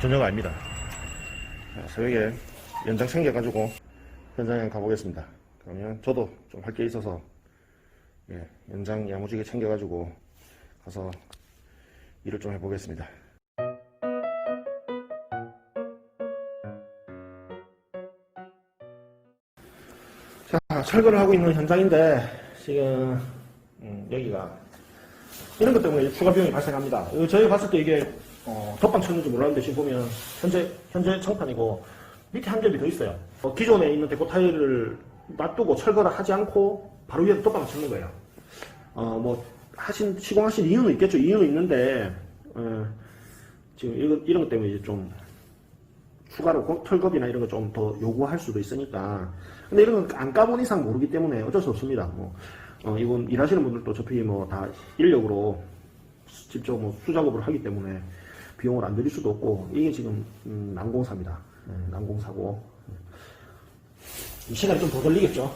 저녁 아닙니다. 자, 새벽에 연장 챙겨가지고 현장에 가보겠습니다. 그러면 저도 좀 할 게 있어서 예, 연장 야무지게 챙겨가지고 가서 일을 좀 해보겠습니다. 철거를 하고 있는 현장인데 지금 음, 여기가 이런 것 때문에 추가 비용이 발생합니다. 어, 저희 봤을 때 이게 어, 덧방 쳤는지 몰랐는데 지금 보면 현재 현재 청판이고 밑에 한 겹이 더 있어요. 어, 기존에 있는 데코 타일을 놔두고 철거를 하지 않고 바로 위에 덧방을 쳤는 거예요. 어, 뭐 하신 시공하신 이유는 있겠죠. 이유는 있는데 어, 지금 이런 이런 것 때문에 이제 좀 추가로 고- 털겁이나 이런 거 좀 더 요구할 수도 있으니까. 근데 이런 건 안 까본 이상 모르기 때문에 어쩔 수 없습니다. 뭐, 어, 이분 일하시는 분들도 어차피 뭐 다 인력으로 수- 직접 뭐 수작업을 하기 때문에 비용을 안 들일 수도 없고, 이게 지금, 음, 난공사입니다. 네, 난공사고. 음, 시간이 좀 더 걸리겠죠.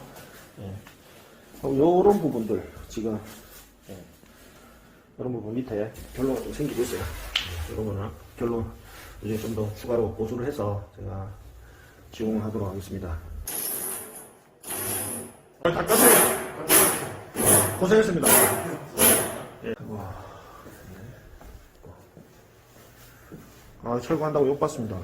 예. 어, 요런 부분들, 지금, 예. 이런 부분 밑에 결로가 좀 생기고 있어요. 이런 거는 결로 이제 좀 더 추가로 보수를 해서 제가 지공을 하도록 하겠습니다. 고생했습니다. 아, 철거한다고 욕받습니다.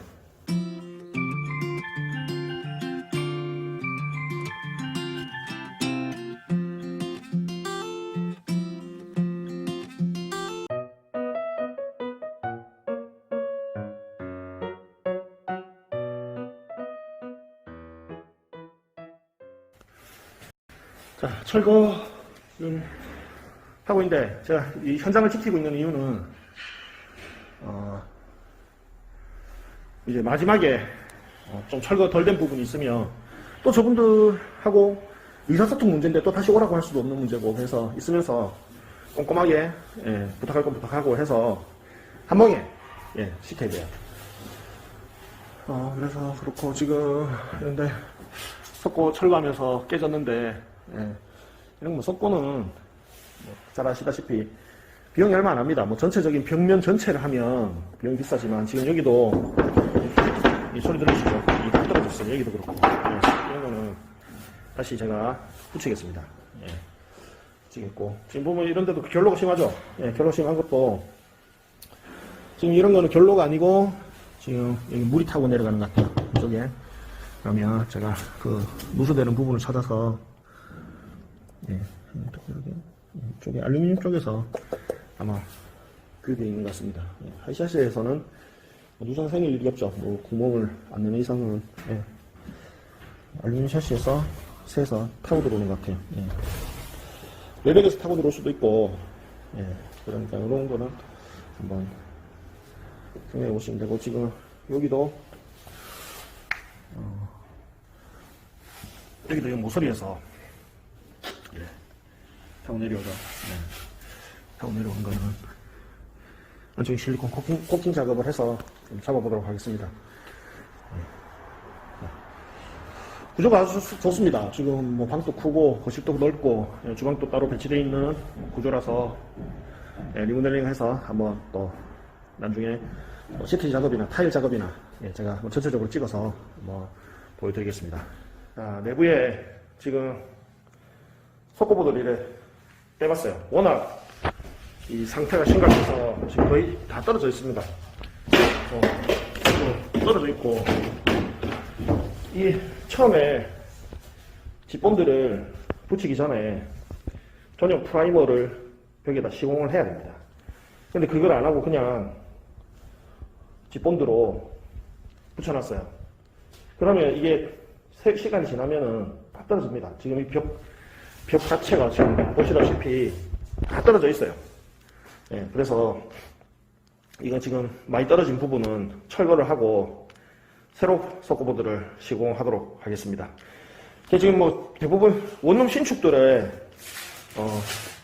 자, 철거를 하고 있는데, 제가 이 현장을 지키고 있는 이유는, 어, 이제 마지막에 어, 좀 철거 덜 된 부분이 있으면, 또 저분들하고 의사소통 문제인데 또 다시 오라고 할 수도 없는 문제고, 그래서 있으면서 꼼꼼하게, 예, 부탁할 건 부탁하고 해서, 한 방에, 예, 시켜야 돼요. 어, 그래서 그렇고, 지금, 근데, 석고 철거하면서 깨졌는데, 예. 이런 뭐 석고는 뭐 잘 아시다시피 비용이 얼마 안 합니다. 뭐 전체적인 벽면 전체를 하면 비용이 비싸지만 지금 여기도 이 소리 들으시죠? 이다 떨어졌어요. 여기도 그렇고 예. 이런 거는 다시 제가 붙이겠습니다. 예. 붙이겠고 지금 보면 이런 데도 결로가 심하죠? 예, 결로 심한 것도 지금 이런 거는 결로가 아니고 지금 여기 물이 타고 내려가는 것 같아요. 이쪽에 그러면 제가 그 누수되는 부분을 찾아서 예, 이렇게 이쪽에 알루미늄 쪽에서 아마 그게 있는 것 같습니다. 예, 하이샤스에서는 누상 생길 일이 없죠. 뭐 구멍을 안 내는 이상은 예, 알루미늄 샤시에서 새서 타고 들어오는 것 같아요. 예. 외벽에서 타고 들어올 수도 있고 예, 그러니까 이런 거는 한번 생각해 보시면 되고 지금 여기도 어, 여기도 이 모서리에서 예, 내려오죠. 네. 타고 내려온 거는 안쪽에 실리콘 코팅, 코팅 작업을 해서 좀 잡아보도록 하겠습니다. 네. 네. 구조가 아주 좋- 좋습니다. 지금 뭐 방도 크고 거실도 넓고 예, 주방도 따로 배치되어 있는 구조라서 예, 리모델링해서 한번 또 나중에 뭐 시트 작업이나 타일 작업이나 예, 제가 한번 전체적으로 찍어서 뭐 보여드리겠습니다. 자, 내부에 지금 석고보드를 이래 빼봤어요. 워낙 이 상태가 심각해서 지금 거의 다 떨어져 있습니다. 어, 지금 떨어져 있고 이 처음에 집본드를 붙이기 전에 전용 프라이머를 벽에다 시공을 해야 됩니다. 근데 그걸 안 하고 그냥 집본드로 붙여놨어요. 그러면 이게 세- 시간이 지나면은 다 떨어집니다. 지금 이 벽, 벽 자체가 지금 보시다시피 다 떨어져 있어요. 예, 그래서 이거 지금 많이 떨어진 부분은 철거를 하고 새로 석고보드를 시공하도록 하겠습니다. 지금 뭐 대부분 원룸 신축들에 어,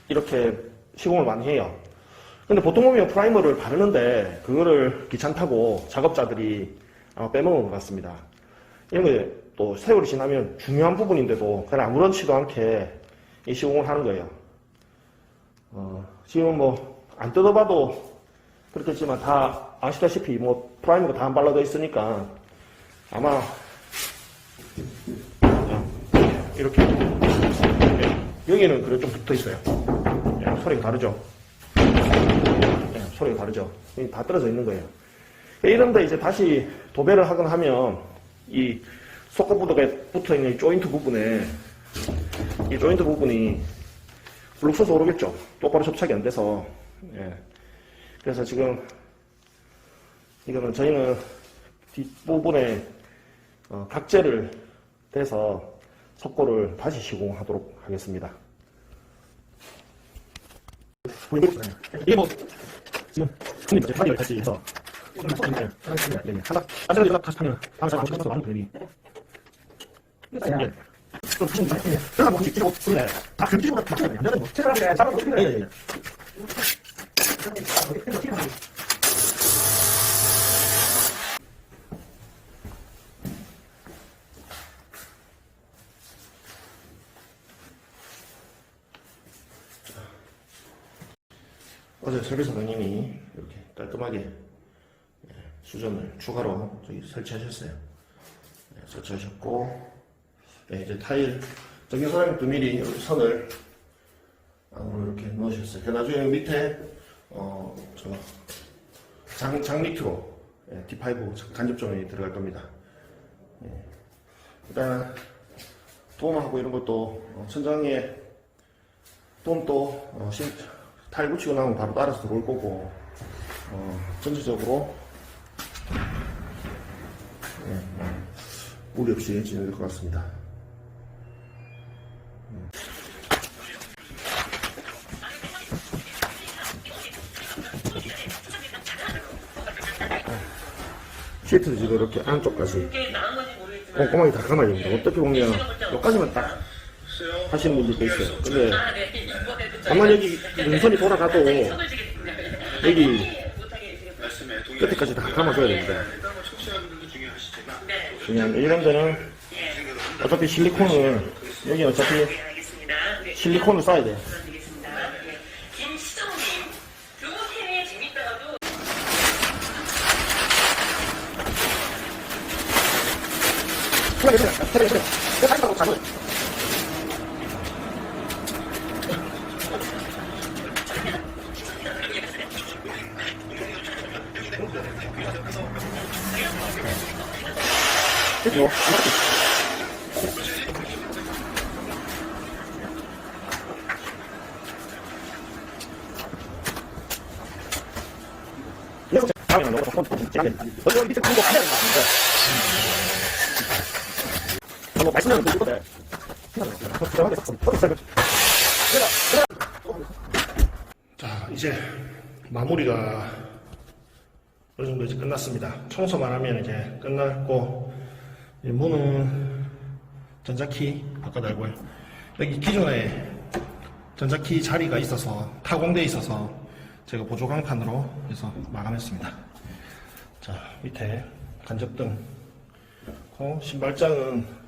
이렇게 시공을 많이 해요. 근데 보통 보면 프라이머를 바르는데 그거를 귀찮다고 작업자들이 아마 빼먹은 것 같습니다. 이런 거또 세월이 지나면 중요한 부분인데도 그냥 아무렇지도 않게 이 시공을 하는 거예요. 어, 지금 뭐 안 뜯어봐도 그렇겠지만 다 아시다시피 뭐 프라이머가 다안 발라져 있으니까 아마 이렇게 예, 여기는 그래 좀 붙어 있어요. 예, 소리가 다르죠. 예, 소리가 다르죠. 다 떨어져 있는 거예요. 이런데 이제 다시 도배를 하거나 하면 이 속고부덕에 붙어 있는 이 조인트 부분에 이 조인트 부분이 블록서서 오르겠죠. 똑바로 접착이 안 돼서 예. 그래서 지금 이거는 저희는 뒷부분에 어, 각재를 대서 석고를 다시 시공하도록 하겠습니다. 이게 뭐 지금 손님 이제 파리를 같이 해서 하나 하나 다시 하면 다음 사람 어떻게 많은 분들이 뭐 돼. 뭐 예, 예, 예. 어제 설비 사장님이 이렇게 깔끔하게 예, 수전을 추가로 저기 설치하셨어요. 예, 설치하셨고 예, 이제 타일 2mm 여기 선을 안으로 이렇게 넣으셨어요. 그 나중에 밑에 어 저 장 장 밑으로 예, D5 간접점이 들어갈 겁니다. 예. 일단 도움하고 이런 것도 어, 천장에 도움도 어, 신- 타일 붙이고 나면 바로 따라서 들어올 거고 어, 전체적으로 예, 어, 무리 없이 진행될 것 같습니다. 시트 지금 이렇게 안쪽까지 꼼꼼하게 다 감아야 됩니다. 어떻게 보면 여기까지만 딱 하시는 분들도 있어요. 근데 다만 여기 눈선이 돌아가도 여기 끝에까지 다 감아줘야 됩니다. 그냥 이런 데는 어차피 실리콘을 여기 어차피 실리콘을 써야 돼. 김시정님, 교무팀이 재밌다가도 그죠? 그래서 다음에 너가 조금 진하게 너희 밑에 그거 가야 될것 같은데 뭐자 이제 마무리가 어느 정도 이제 끝났습니다. 청소만 하면 이제 끝났고 이 문은 전자키 바꿔 달고요. 여기 기존에 전자키 자리가 있어서 타공돼 있어서 제가 보조광판으로 해서 마감했습니다. 자 밑에 간접등, 고 신발장은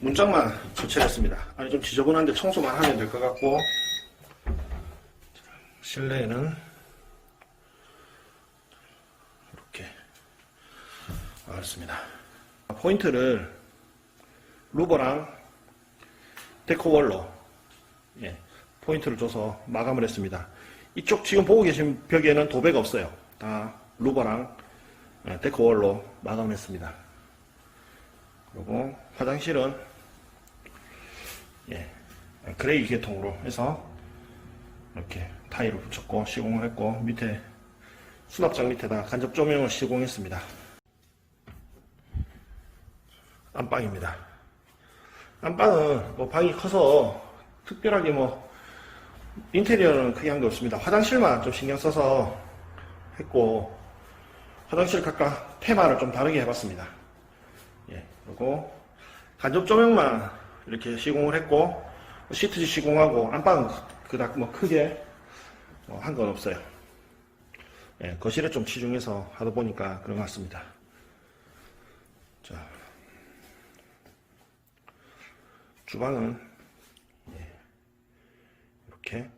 문짝만 교체했습니다. 아니 좀 지저분한데 청소만 하면 될 것 같고 실내에는 이렇게 알았습니다. 포인트를 루버랑 데코월로 예, 포인트를 줘서 마감을 했습니다. 이쪽 지금 보고 계신 벽에는 도배가 없어요. 다 루버랑 예, 데코월로 마감을 했습니다. 그리고 화장실은 예, 그레이 계통으로 해서 이렇게 타일을 붙였고 시공을 했고 밑에 수납장 밑에다 간접 조명을 시공했습니다. 안방입니다. 안방은 뭐 방이 커서 특별하게 뭐 인테리어는 크게 한 게 없습니다. 화장실만 좀 신경 써서 했고 화장실 각각 테마를 좀 다르게 해봤습니다. 예, 그리고 간접 조명만 이렇게 시공을 했고 시트지 시공하고 안방은 그닥 뭐 크게 한 건 없어요. 예, 거실에 좀 치중해서 하다 보니까 그런 것 같습니다. 자, 주방은 예, 이렇게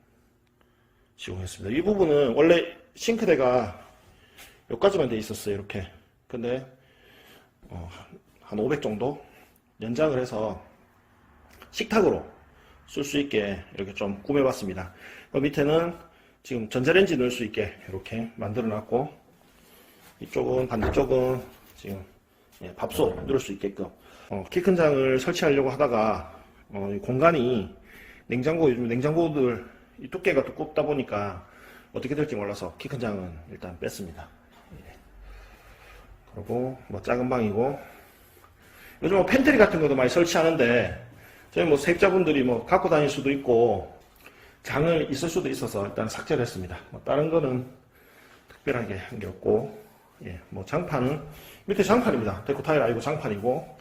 시공했습니다. 이 부분은 원래 싱크대가 여기까지만 돼 있었어요. 이렇게. 근데 어, 한500 정도 연장을 해서 식탁으로 쓸 수 있게 이렇게 좀 꾸며봤습니다. 그 밑에는 지금 전자레인지 넣을 수 있게 이렇게 만들어 놨고 이쪽은 반대쪽은 지금 예, 밥솥 넣을 수 있게끔 어, 키큰 장을 설치하려고 하다가 어, 이 공간이 냉장고 요즘 냉장고들 이 두께가 두껍다 보니까 어떻게 될지 몰라서 키 큰 장은 일단 뺐습니다. 예. 그리고 뭐 작은 방이고 요즘 뭐 팬트리 같은 것도 많이 설치하는데 저희 뭐 세입자분들이 뭐 갖고 다닐 수도 있고 장을 있을 수도 있어서 일단 삭제를 했습니다. 뭐 다른 거는 특별하게 한 게 없고 예, 뭐 장판은 밑에 장판입니다. 데코 타일 아니고 장판이고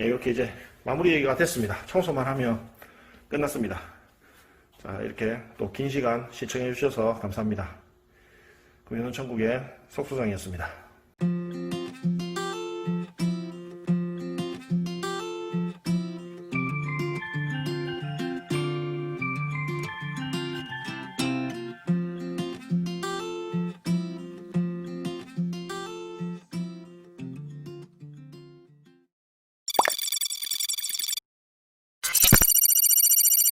예, 이렇게 이제 마무리가 됐습니다. 청소만 하면 끝났습니다. 자 이렇게 또 긴 시간 시청해 주셔서 감사합니다. 금연은 천국의 석소장이었습니다.